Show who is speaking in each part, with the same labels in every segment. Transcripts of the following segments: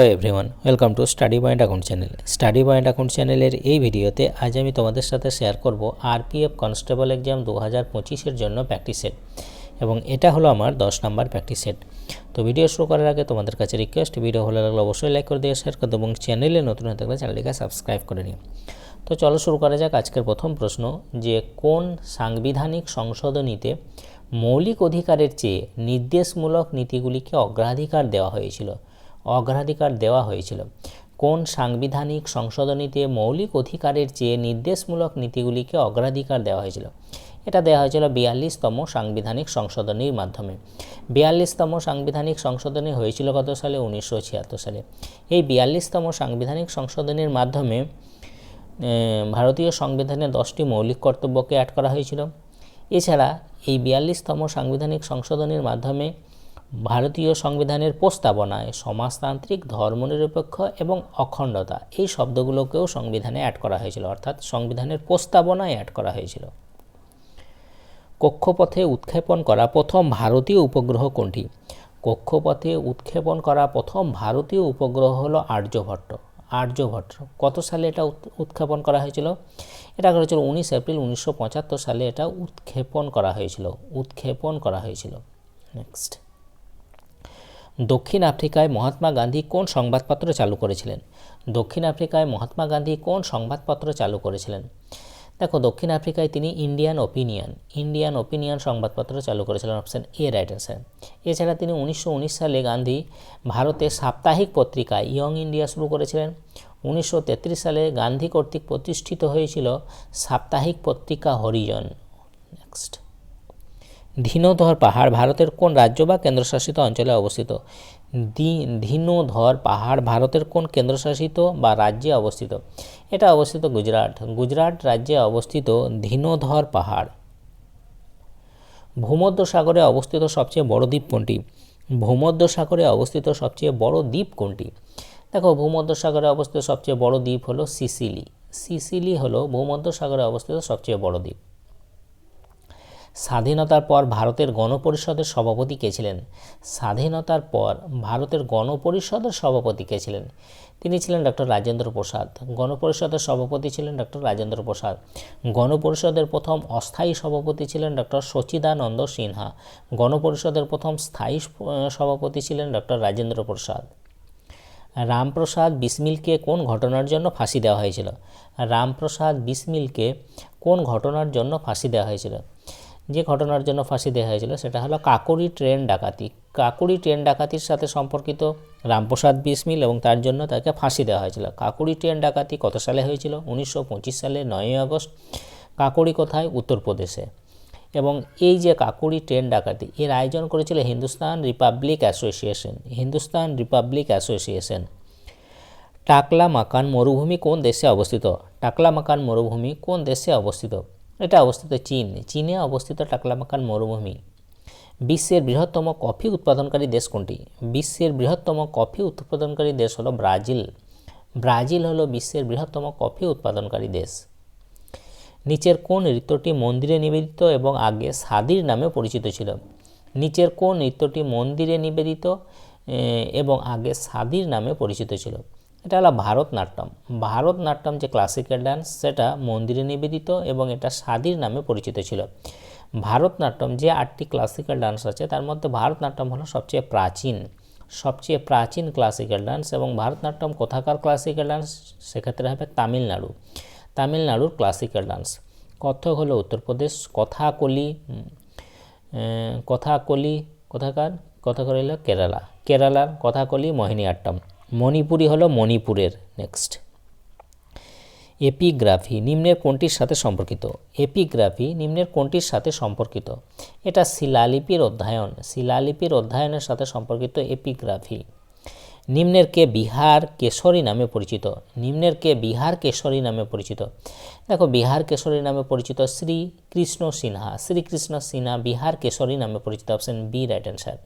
Speaker 1: Hello everyone welcome to study point account channel study point account চ্যানেলের এই ভিডিওতে আজ আমি তোমাদের সাথে শেয়ার করব আরপিএফ কনস্টেবল এক্সাম দু হাজার পঁচিশের জন্য প্র্যাকটিস সেট এবং এটা হলো আমার দশ নাম্বার প্র্যাকটিস সেট তো ভিডিও শুরু করার আগে তোমাদের কাছে রিকোয়েস্ট ভিডিও ভালো লাগলে অবশ্যই লাইক করে দিয়ে শেয়ার করে এবং চ্যানেলে নতুন হয়ে থাকলে চ্যানেলটিকে সাবস্ক্রাইব করে নিও। তো চলো শুরু করা যাক আজকের প্রথম প্রশ্ন, যে কোন সাংবিধানিক সংশোধনীতে মৌলিক অধিকারের চেয়ে নির্দেশমূলক নীতিগুলিকে অগ্রাধিকার দেওয়া হয়েছিল? অগ্রাধিকার দেওয়া হয়েছিল। কোন সাংবিধানিক সংশোধনীতে মৌলিক অধিকারের চেয়ে নির্দেশমূলক নীতিগুলিকে অগ্রাধিকার দেওয়া হয়েছিল? এটা দেওয়া হয়েছিল বিয়াল্লিশতম সাংবিধানিক সংশোধনীর মাধ্যমে। বিয়াল্লিশতম সাংবিধানিক সংশোধনী হয়েছিল কত সালে? উনিশশো ছিয়াত্তর সালে। এই বিয়াল্লিশতম সাংবিধানিক সংশোধনীর মাধ্যমে ভারতীয় সংবিধানে দশটি মৌলিক কর্তব্যকে অ্যাড করা হয়েছিল। এছাড়া এই বিয়াল্লিশতম সাংবিধানিক সংশোধনীর মাধ্যমে ভারতীয় সংবিধানের প্রস্তাবনায় সমাজতান্ত্রিক, ধর্মনিরপেক্ষ এবং অখণ্ডতা, এই শব্দগুলোকেও সংবিধানে অ্যাড করা হয়েছিল, অর্থাৎ সংবিধানের প্রস্তাবনায় অ্যাড করা হয়েছিল। কক্ষপথে উৎক্ষেপণ করা প্রথম ভারতীয় উপগ্রহ কোনটি? কক্ষপথে উৎক্ষেপণ করা প্রথম ভারতীয় উপগ্রহ হলো আর্যভট্ট। আর্যভট্ট, কত সালে এটা উৎক্ষেপণ করা হয়েছিল? এটা করেছিল উনিশ এপ্রিল উনিশশো পঁচাত্তর সালে এটা উৎক্ষেপণ করা হয়েছিল, উৎক্ষেপণ করা হয়েছিল। নেক্সট দক্ষিণ আফ্রিকায় মহাত্মা গান্ধী কোন সংবাদপত্র চালু করেছিলেন? দক্ষিণ আফ্রিকায় মহাত্মা গান্ধী কোন সংবাদপত্র চালু করেছিলেন? দেখো, দক্ষিণ আফ্রিকায় তিনি ইন্ডিয়ান ওপিনিয়ন ইন্ডিয়ান ওপিনিয়ন সংবাদপত্র চালু করেছিলেন অপশান এ রাইট অ্যান্সার এছাড়া তিনি উনিশশো উনিশ সালে গান্ধী ভারতে সাপ্তাহিক পত্রিকা ইয়ং ইন্ডিয়া শুরু করেছিলেন। উনিশশো তেত্রিশ সালে গান্ধী কর্তৃক প্রতিষ্ঠিত হয়েছিল সাপ্তাহিক পত্রিকা হরিজন নেক্সট ধীনোধর পাহাড় ভারতের কোন রাজ্য বা কেন্দ্রশাসিত অঞ্চলে অবস্থিত? ধীনোধর পাহাড় ভারতের কোন কেন্দ্রশাসিত বা রাজ্যে অবস্থিত? এটা অবস্থিত গুজরাট। গুজরাট রাজ্যে অবস্থিত ধীনোধর পাহাড়। ভূমধ্য সাগরে অবস্থিত সবচেয়ে বড় দ্বীপ কোনটি? ভূমধ্য সাগরে অবস্থিত সবচেয়ে বড় দ্বীপ কোনটি? দেখো ভূমধ্য সাগরে অবস্থিত সবচেয়ে বড় দ্বীপ হলো সিসিলি। সিসিলি হলো ভূমধ্য সাগরে অবস্থিত সবচেয়ে বড় দ্বীপ। স্বাধীনতার পর ভারতের গণপরিষদের সভাপতি কে ছিলেন? স্বাধীনতার পর ভারতের গণপরিষদের সভাপতি কে ছিলেন? তিনি ছিলেন ডক্টর রাজেন্দ্র প্রসাদ। গণপরিষদের সভাপতি ছিলেন ডক্টর রাজেন্দ্র প্রসাদ। গণপরিষদের প্রথম অস্থায়ী সভাপতি ছিলেন ডক্টর সচিদানন্দ সিনহা। গণপরিষদের প্রথম স্থায়ী সভাপতি ছিলেন ডক্টর রাজেন্দ্র প্রসাদ। রামপ্রসাদ বিসমিলকে কোন ঘটনার জন্য ফাঁসি দেওয়া হয়েছিল? রামপ্রসাদ বিসমিলকে কোন ঘটনার জন্য ফাঁসি দেওয়া হয়েছিল? যে ঘটনার জন্য ফাঁসি দেওয়া হয়েছিল সেটা হলো কাকুরি ট্রেন ডাকাতি। কাকুরি ট্রেন ডাকাতির সাথে সম্পর্কিত রামপ্রসাদ বিসমিল এবং তার জন্য তাকে ফাঁসি দেওয়া হয়েছিল। কাকুরি ট্রেন ডাকাতি কত সালে হয়েছিল? উনিশশো পঁচিশ সালে নয়ই আগস্ট। কাকুরি কোথায়? উত্তরপ্রদেশে। এবং এই যে কাকুরি ট্রেন ডাকাতি, এর আয়োজন করেছিল Hindustan republic association. Hindustan republic association. Taklamakan মরুভূমি কোন দেশে অবস্থিত? টাকলা মাকান মরুভূমি কোন দেশে অবস্থিত? এটা অবস্থিত চীন। চীনে অবস্থিত টাকলামাকান মরুভূমি। বিশ্বের বৃহত্তম কফি উৎপাদনকারী দেশ কোনটি? বিশ্বের বৃহত্তম কফি উৎপাদনকারী দেশ হলো ব্রাজিল। ব্রাজিল হলো বিশ্বের বৃহত্তম কফি উৎপাদনকারী দেশ। নিচের কোন নৃত্যটি মন্দিরে নিবেদিত এবং আগে সাদির নামে পরিচিত ছিল? নিচের কোন নৃত্যটি মন্দিরে নিবেদিত এবং আগে সাদির নামে পরিচিত ছিল? এটা হলো ভারতনাট্যম। ভারতনাট্যম যে ক্লাসিক্যাল ডান্স সেটা মন্দিরে নিবেদিত এবং এটা স্বাদীর নামে পরিচিত ছিল। ভারতনাট্যম যে আটটি ক্লাসিক্যাল ডান্স আছে, তার মধ্যে ভারতনাট্যম হলো সবচেয়ে প্রাচীন। সবচেয়ে প্রাচীন ক্লাসিক্যাল ডান্স এবং ভারতনাট্যম কোথাকার ক্লাসিক্যাল ডান্স সেক্ষেত্রে হবে তামিলনাড়ু। তামিলনাড়ুর ক্লাসিক্যাল ডান্স কথক হলো উত্তরপ্রদেশ, কথাকলি কথাকলি কোথাকার? কথাকলি হলো কেরালা। কেরালার কথাকলি মোহিনীআট্টম মণিপুরি হলো মণিপুরের নেক্সট। এপিগ্রাফি নিম্নের কোনটির সাথে সম্পর্কিত? এপিগ্রাফি নিম্নের কোনটির সাথে সম্পর্কিত? এটা শিলালিপির অধ্যয়ন। শিলালিপির অধ্যয়নের সাথে সম্পর্কিত এপিগ্রাফি। নিম্নের কে বিহার কেশরী নামে পরিচিত। নিম্নের কে বিহার কেশরী নামে পরিচিত। দেখো বিহার কেশরী নামে পরিচিত শ্রী কৃষ্ণ সিনহা। শ্রীকৃষ্ণ সিনহা বিহার কেশরী নামে পরিচিত। Option B, right answer.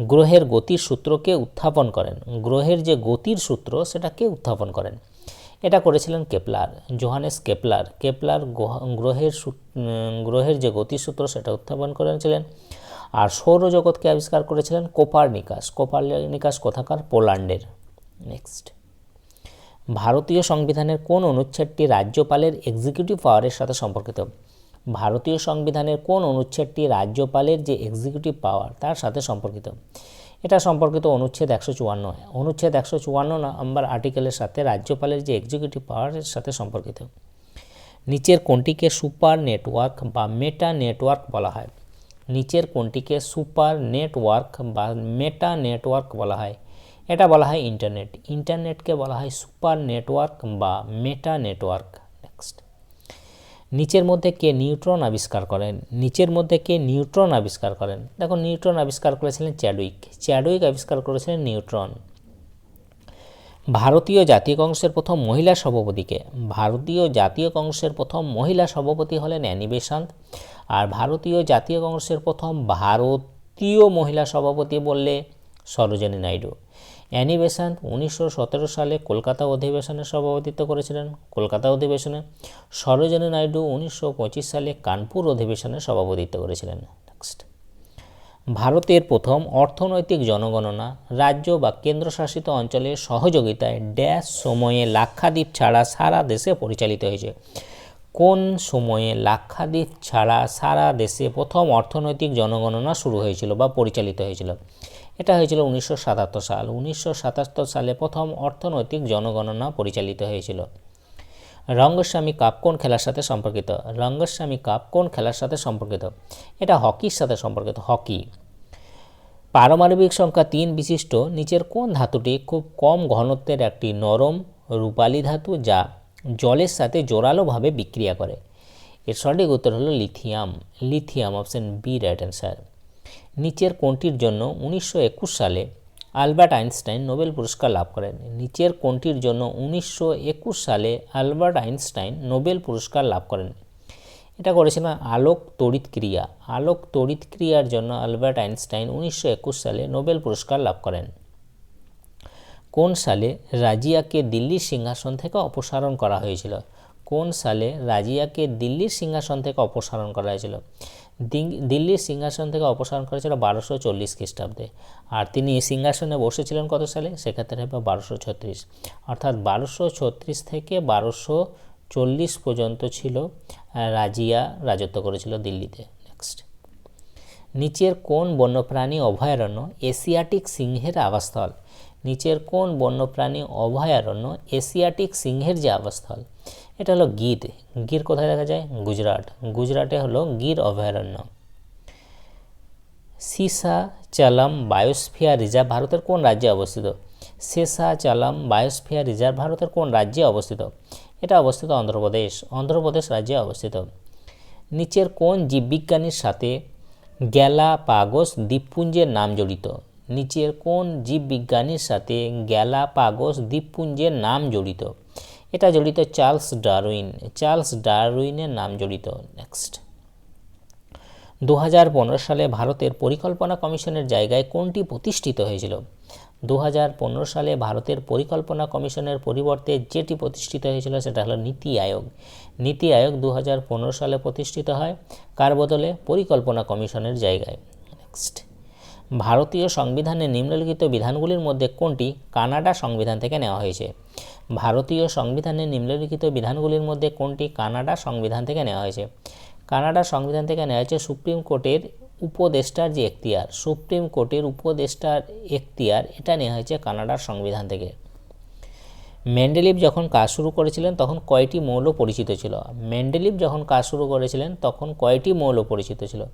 Speaker 1: গ্রহের গতির সূত্রকে উত্থাপন করেন। গ্রহের যে গতির সূত্র, সেটাকে উত্থাপন করেন। এটা করেছিলেন কেপলার, জোহানেস কেপলার। কেপলার গ্রহের গ্রহের যে গতিসূত্র সেটা উত্থাপন করেছিলেন। আর সৌরজগৎকে আবিষ্কার করেছিলেন কোপারনিকাস। কোপারনিকাস কোথাকার? পোল্যান্ডের। নেক্সট ভারতীয় সংবিধানের কোন অনুচ্ছেদটি রাজ্যপালের এক্সিকিউটিভ পাওয়ারের সাথে সম্পর্কিত? ভারতীয় সংবিধানের কোন অনুচ্ছেদটি রাজ্যপালের যে এক্সিকিউটিভ পাওয়ার তার সাথে সম্পর্কিত। এটা সম্পর্কিত অনুচ্ছেদ একশো চুয়ান্ন। অনুচ্ছেদ একশো চুয়ান্ন নম্বর আর্টিকেলের সাথে রাজ্যপালের যে এক্সিকিউটিভ পাওয়ারের সাথে সম্পর্কিত। নিচের কোনটিকে সুপার নেটওয়ার্ক বা মেটা নেটওয়ার্ক বলা হয়? নিচের কোনটিকে সুপার নেটওয়ার্ক বা মেটা নেটওয়ার্ক বলা হয়? এটা বলা হয় ইন্টারনেট ইন্টারনেটকে বলা হয় সুপার নেটওয়ার্ক বা মেটা নেটওয়ার্ক নিচের মধ্যে কে নিউট্রন আবিষ্কার করেন? নিচের মধ্যে কে নিউট্রন আবিষ্কার করেন? দেখো, নিউট্রন আবিষ্কার করেছিলেন চ্যাডুইক চ্যাডুইক আবিষ্কার করেছিলেন নিউট্রন। ভারতীয় জাতীয় কংগ্রেসের প্রথম মহিলা সভাপতিকে। ভারতীয় জাতীয় কংগ্রেসের প্রথম মহিলা সভাপতি হলেন অ্যানি বেসান্ত আর ভারতীয় জাতীয় কংগ্রেসের প্রথম ভারতীয় মহিলা সভাপতি বললে সরোজিনী নাইডু। অ্যানি বেসান্ত উনিশশো সালে কলকাতা অধিবেশনের সভাপতিত্ব করেছিলেন। কলকাতা অধিবেশনে সরোজনী নাইডু উনিশশো পঁচিশ সালে কানপুর অধিবেশনে সভাপতিত্ব করেছিলেন। নেক্সট। ভারতের প্রথম অর্থনৈতিক জনগণনা রাজ্য বা কেন্দ্রশাসিত অঞ্চলের সহযোগিতায় ড্যাশ সময়ে লাক্ষাদ্বীপ ছাড়া সারা দেশে পরিচালিত হয়েছে। কোন সময়ে লাক্ষাদ্বীপ ছাড়া সারা দেশে প্রথম অর্থনৈতিক জনগণনা শুরু হয়েছিল বা পরিচালিত হয়েছিল? এটা হয়েছিল উনিশশো সাতাত্তর সাল। উনিশশো সাতাত্তর সালে প্রথম অর্থনৈতিক জনগণনা পরিচালিত হয়েছিল। রঙ্গস্বামী কাপ কোন খেলার সাথে সম্পর্কিত। রঙ্গস্বামী কাপ কোন খেলার সাথে সম্পর্কিত। এটা হকির সাথে সম্পর্কিত, হকি। পারমাণবিক সংখ্যা তিন বিশিষ্ট, নিচের কোন ধাতুটি খুব কম ঘনত্বের একটি নরম রূপালী ধাতু যা জলের সাথে জোরালোভাবে বিক্রিয়া করে? এর সঠিক উত্তর হলো lithium. Lithium option B, right answer. নিচের কোনটির জন্য উনিশশো একুশ সালে আলবার্ট আইনস্টাইন নোবেল পুরস্কার লাভ করেন। নিচের কোনটির জন্য উনিশশো একুশ সালে আলবার্ট আইনস্টাইন নোবেল পুরস্কার লাভ করেন। এটা করেছিলেন আলোক তড়িৎ ক্রিয়া। আলোক তড়িৎ ক্রিয়ার জন্য আলবার্ট আইনস্টাইন উনিশশো একুশ সালে নোবেল পুরস্কার লাভ করেন। কোন সালে রাজিয়াকে দিল্লির সিংহাসন থেকে অপসারণ করা হয়েছিল? কোন সালে রাজিয়াকে দিল্লির সিংহাসন থেকে অপসারণ করা হয়েছিল? দিল্লির সিংহাসন থেকে অপসারণ করেছিল বারোশো চল্লিশ খ্রিস্টাব্দে। আর তিনি সিংহাসনে বসেছিলেন কত সালে? সেক্ষেত্রে হবে বারোশো ছত্রিশ। অর্থাৎ বারোশো ছত্রিশ থেকে বারোশো চল্লিশ পর্যন্ত ছিল রাজিয়া রাজত্ব করেছিল দিল্লিতে। নেক্সট নিচের কোন বন্যপ্রাণী অভয়ারণ্য এশিয়াটিক সিংহের আবাসস্থল? নিচের কোন বন্যপ্রাণী অভয়ারণ্য এশিয়াটিক সিংহের যে আবাসস্থল? এটা হলো গির গির কোথায় দেখা যায়? গুজরাট। গুজরাটে হলো গির অভয়ারণ্য। সিসা চালাম বায়োস্ফিয়ার রিজার্ভ ভারতের কোন রাজ্যে অবস্থিত? সেসা চালাম বায়োস্ফিয়ার রিজার্ভ ভারতের কোন রাজ্যে অবস্থিত? এটা অবস্থিত অন্ধ্রপ্রদেশ। অন্ধ্রপ্রদেশ রাজ্যে অবস্থিত। নিচের কোন জীববিজ্ঞানীর সাথে গ্যালা গ্যালাপাগোস দ্বীপপুঞ্জের নাম জড়িত? নিচের কোন জীববিজ্ঞানীর সাথে গ্যালা গ্যালাপাগোস দ্বীপপুঞ্জের নাম জড়িত? এটা জড়িত চার্লস ডারউইন। চার্লস ডারউইনের নাম জড়িত। নেক্সট। দু হাজার পনেরো সালে ভারতের পরিকল্পনা কমিশনের জায়গায় কোনটি প্রতিষ্ঠিত হয়েছিল? দু হাজার পনেরো সালে ভারতের পরিকল্পনা কমিশনের পরিবর্তে যেটি প্রতিষ্ঠিত হয়েছিল সেটা হলো নীতি আয়োগ। নীতি আয়োগ দু হাজার পনেরো সালে প্রতিষ্ঠিত হয় কার বদলে? পরিকল্পনা কমিশনের জায়গায়। নেক্সট। ভারতীয় সংবিধানের নিম্নলিখিত বিধানগুলির মধ্যে কোনটি কানাডা সংবিধান থেকে নেওয়া হয়েছে? ভারতীয় সংবিধানের নিম্নলিখিত বিধানগুলির মধ্যে কোনটি কানাডা সংবিধান থেকে নেওয়া হয়েছে? কানাডা সংবিধান থেকে নেওয়া হয়েছে সুপ্রিম কোর্টের উপদেষ্টার যে এখতিয়ার। সুপ্রিম কোর্টের উপদেষ্টার এখতিয়ার, এটা নেওয়া হয়েছে কানাডার সংবিধান থেকে। ম্যান্ডেলিভ যখন কাজ শুরু করেছিলেন, তখন কয়টি মৌল পরিচিত ছিল? ম্যান্ডেলিভ যখন কাজ শুরু করেছিলেন, তখন কয়টি মৌল পরিচিত ছিল?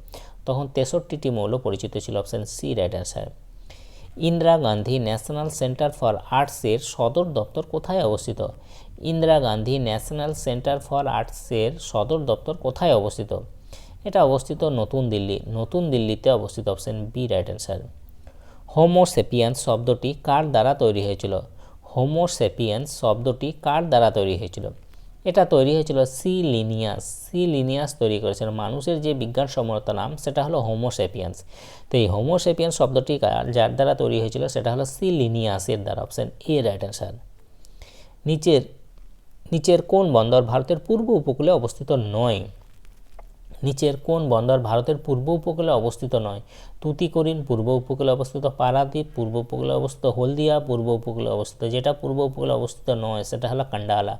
Speaker 1: তখন তেষট্টিটি মৌল পরিচিত ছিল, option C, right answer. Indira Gandhi national centre for আর্টসের সদর দপ্তর কোথায় অবস্থিত? Indira Gandhi national centre for আর্টসের সদর দপ্তর কোথায় অবস্থিত? এটা অবস্থিত নতুন দিল্লি। নতুন দিল্লিতে অবস্থিত, option B, right answer. Homo sapiens শব্দটি কার দ্বারা তৈরি হয়েছিল? হোমোসেপিয়ান্স শব্দটি কার দ্বারা তৈরি হয়েছিল? এটা তৈরি হয়েছিল সি লিনিয়াস সি লিনিয়াস তৈরি করেছেন মানুষের যে বিজ্ঞানসম্মত নাম, সেটা হলো হোমোসেপিয়ান্স তো এই হোমোসেপিয়ান্স শব্দটি যার দ্বারা তৈরি হয়েছিল, সেটা হলো সি লিনিয়াসের দ্বারা। Option A, right answer. নিচের নিচের কোন বন্দর ভারতের পূর্ব উপকূলে অবস্থিত নয়? নিচের কোন বন্দর ভারতের পূর্ব উপকূলে অবস্থিত নয়। তুতিকোরিন পূর্ব উপকূলে অবস্থিত, পারাদ্বীপ পূর্ব উপকূলে অবস্থিত, হলদিয়া পূর্ব উপকূলে অবস্থিত। যেটা পূর্ব উপকূলে অবস্থিত নয়, সেটা হলো কান্ডালা।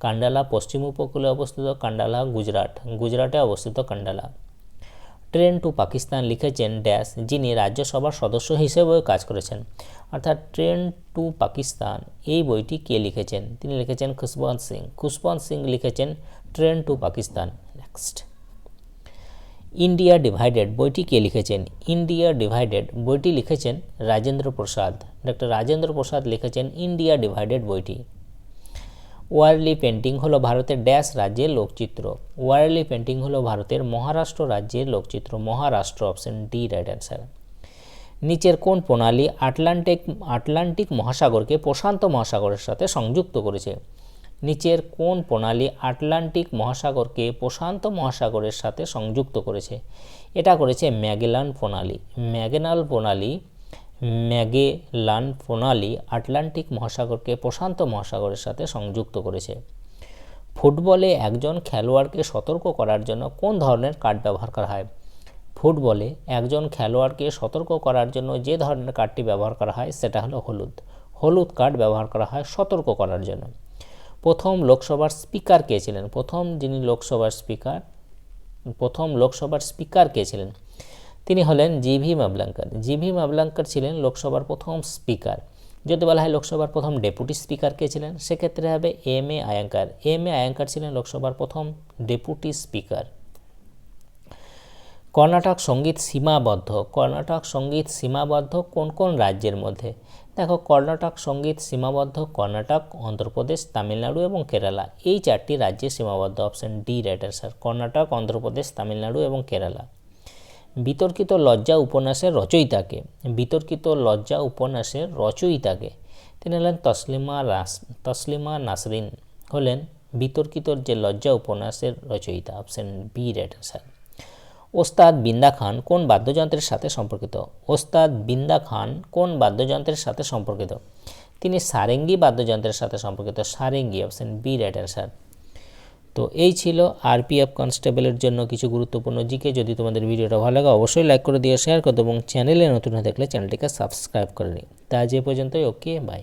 Speaker 1: কান্ডালা পশ্চিম উপকূলে অবস্থিত, কান্ডালা গুজরাট। গুজরাটে অবস্থিত কান্ডালা। ট্রেন টু পাকিস্তান লিখেছেন ড্যাশ, যিনি রাজ্যসভার সদস্য হিসেবেও কাজ করেছেন। অর্থাৎ ট্রেন টু পাকিস্তান, এই বইটি কে লিখেছেন? তিনি লিখেছেন খুশবন্ত সিং। খুশবন্ত সিং লিখেছেন train to Pakistan. Next. India divided বইটি কে লিখেছেন? ইন্ডিয়া ডিভাইডেড বইটি লিখেছেন রাজেন্দ্র প্রসাদ। ডক্টর রাজেন্দ্র প্রসাদ লিখেছেন ইন্ডিয়া ডিভাইডেড বইটি। ওয়ারলি পেন্টিং হলো ভারতের ড্যাশ রাজ্যের লোকচিত্র। ওয়ারলি পেন্টিং হলো ভারতের মহারাষ্ট্র রাজ্যের লোকচিত্র। Maharashtra option D right answer নিচের কোন প্রণালী আটলান্টিক আটলান্টিক মহাসাগরকে প্রশান্ত মহাসাগরের সাথে সংযুক্ত করেছে। নিচের কোন প্রণালী আটলান্টিক মহাসাগরকে প্রশান্ত মহাসাগরের সাথে সংযুক্ত করেছে? এটা করেছে ম্যাগেলান প্রণালী। ম্যাগেনাল প্রণালী, ম্যাগেলান প্রণালী আটলান্টিক মহাসাগরকে প্রশান্ত মহাসাগরের সাথে সংযুক্ত করেছে। ফুটবলে একজন খেলোয়াড়কে সতর্ক করার জন্য কোন ধরনের কার্ড ব্যবহার করা হয়? ফুটবলে একজন খেলোয়াড়কে সতর্ক করার জন্য যে ধরনের কার্ডটি ব্যবহার করা হয়, সেটা হলো হলুদ। হলুদ কার্ড ব্যবহার করা হয় সতর্ক করার জন্য। প্রথম লোকসভার স্পিকার কে ছিলেন? প্রথম যিনি লোকসভার স্পিকার, প্রথম লোকসভার স্পিকার কে ছিলেন? তিনি হলেন জি জিভি মাবলাঙ্কার। জিভি মাবলাঙ্কার ছিলেন লোকসভার প্রথম স্পিকার। যদি বলা হয় লোকসভার প্রথম ডেপুটি স্পিকার কে ছিলেন, সেক্ষেত্রে হবে এম এ আয়াঙ্কার। এম এ আয়াঙ্কার ছিলেন লোকসভার প্রথম ডেপুটি স্পিকার। কর্ণাটক সংগীত সীমাবদ্ধ। কর্ণাটক সংগীত সীমাবদ্ধ কোন কোন রাজ্যের মধ্যে? দেখো, কর্ণাটক, সংগীত, সীমাবদ্ধ, কর্ণাটক, অন্ধ্রপ্রদেশ, তামিলনাড়ু এবং কেরালা। এই চারটি রাজ্যে সীমাবদ্ধ। Option D right answer Karnataka, Andhra Pradesh, Tamil Nadu এবং কেরালা। বিতর্কিত লজ্জা উপন্যাসের রচয়িতাকে। বিতর্কিত লজ্জা উপন্যাসের রচয়িতাকে। তিনি হলেন তসলিমা রাস, তসলিমা নাসরিন হলেন বিতর্কিত যে লজ্জা উপন্যাসের রচয়িতা। অপশন বি রাইট অ্যান্সার ওস্তাদ বিন্দা খান কোন বাদ্যযন্ত্রের সাথে সম্পর্কিত? ওস্তাদ বিন্দা খান কোন বাদ্যযন্ত্রের সাথে সম্পর্কিত? তিনি সারেঙ্গি বাদ্যযন্ত্রের সাথে সম্পর্কিত। Sarangi, option B right answer তো এই ছিল আরপিএফ কনস্টেবলের জন্য কিছু গুরুত্বপূর্ণ জিকে। যদি তোমাদের ভিডিওটা ভালো লাগে, অবশ্যই লাইক করে দিয়ে শেয়ার করো এবং চ্যানেলে নতুন হয়ে দেখলে চ্যানেলটিকে সাবস্ক্রাইব করে নিই তা যে পর্যন্তই ওকে বাই